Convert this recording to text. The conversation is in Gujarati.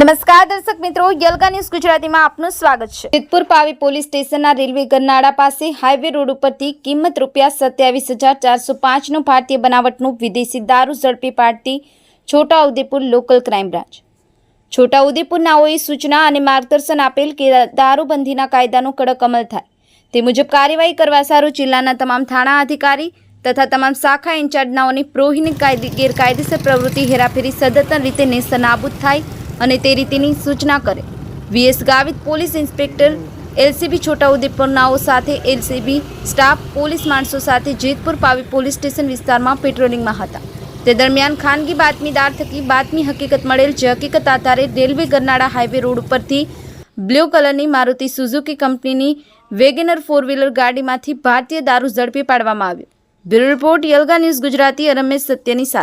નમસ્કાર દર્શક મિત્રો, યલગા ન્યૂઝ ગુજરાતીમાં આપનું સ્વાગત છે. જેતપુર પાવી પોલીસ સ્ટેશનના રેલવે ગરનાળા પાસે હાઈવે રોડ ઉપરથી કિંમત રૂપિયા સત્યાવીસ હજાર ચારસો પાંચનું ભારતીય બનાવટનું વિદેશી દારૂ ઝડપી પાડતી Chhota Udepur local crime branch. Chhota ઉદેપુરનાઓએ સૂચના અને માર્ગદર્શન આપેલ કે દારૂબંધીના કાયદાનો કડક અમલ થાય. તે મુજબ કાર્યવાહી કરવા સારું જિલ્લાના તમામ થાણા અધિકારી તથા તમામ શાખા ઇન્ચાર્જનાઓની કાયદે ગેરકાયદેસર પ્રવૃત્તિ, હેરાફેરી સદતન રીતે નેસ્ત નાબૂદ થાય અને તે રીતેની સૂચના કરે. VS Gavit police inspector, LCB છોટાઉદેપુરનાઓ સાથે એલસીબી સ્ટાફ, પોલીસ માણસો સાથે જેતપુર પાવી પોલીસ સ્ટેશન વિસ્તારમાં પેટ્રોલિંગમાં હતા. તે દરમિયાન ખાનગી બાતમીદાર થકી બાતમી હકીકત મળેલ જે હકીકત આધારે રેલવે ગરનાળા હાઈવે રોડ ઉપરથી બ્લુ કલરની મારુતિ સુઝુકી કંપનીની વેગેનર ફોર વ્હીલર ગાડીમાંથી ભારતીય દારૂ ઝડપી પાડવામાં આવ્યો. બ્યુરો રિપોર્ટ, યલગા ન્યૂઝ ગુજરાતી રમેશ સત્યની સાથે.